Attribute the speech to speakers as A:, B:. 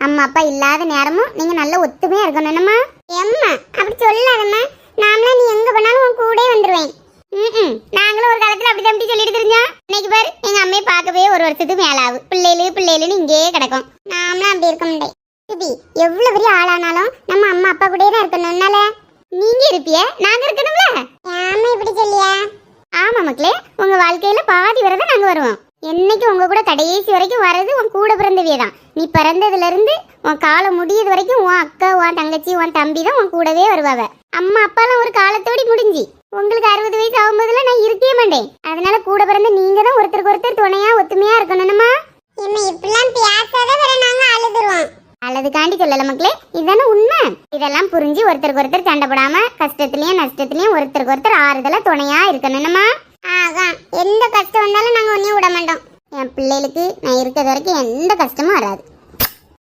A: அம்மா அப்பா இல்லாத நேரமும் நீங்க நல்ல ஒத்துமையா இருக்கணும். என்னம்மா? எம்மா அப்படி சொல்லாதம்மா. நாமளா நீ எங்க போனாலும் உன் கூட வந்துருவேன். ம் நாங்களும் ஒரு காலத்துல அப்படி தம்பி சொல்லிட்டு தெரிஞ்சா? இன்னைக்கு பாரு எங்க அம்மையை பார்க்கவே ஒரு வருஷத்துக்கு மேல ஆகு பிள்ளைகளு பிள்ளைகளுன்னு இங்கேயே கிடக்கும். நாமளும் அப்படி இருக்க முடியாது சுபி எவ்வளவு பெரிய ஆளானாலும் நம்ம அம்மா அப்பா கூடயே தான் இருக்கணும்னால நீங்க இருப்பிய? நாங்க இருக்கணும்ல? ஆமா இப்படி சொல்லியா? ஆமா மக்களே. உங்க வாழ்க்கையில பாதி வரதை நாங்க வருவோம். என்னைக்கு உங்க கூட கடைசி வரைக்கும் வர்றது உன் கூட பிறந்தவிய தான் நீ பிறந்ததுல இருந்து உன் காலம் முடியது வரைக்கும் உன் அக்கா உன் தங்கச்சி உன் தம்பி தான் உன் கூடவே வருவாவ. அம்மா அப்பாலாம் ஒரு காலத்தோடி முடிஞ்சு. உங்களுக்கு அறுபது வயசு ஆகும்போதுல நான் இருக்கவே மாட்டேன். அதனால கூட பிறந்த நீங்க தான் ஒருத்தருக்கு ஒருத்தர் துணையா ஒத்துமையா இருக்கணும்மா என்ன இப்படிலாம் பேசாத வர நாங்க அழுதுருவோம். அழுதுக்காண்டி சொல்லல மக்களே இதுதானே உண்மை. இதெல்லாம் புரிஞ்சு ஒருத்தருக்கு ஒருத்தர் சண்டை போடாம கஷ்டத்துலயும் நஷ்டத்துலயும் ஒருத்தருக்கு ஒருத்தர் ஆறுதலா துணையா இருக்கணும்மா அதான். எந்த கஷ்டம் வந்தாலும் நாங்கள் ஒன்றையும் விட மாட்டோம். என் பிள்ளைகளுக்கு நான் இருக்கிற வரைக்கும் எந்த கஷ்டமும் வராது.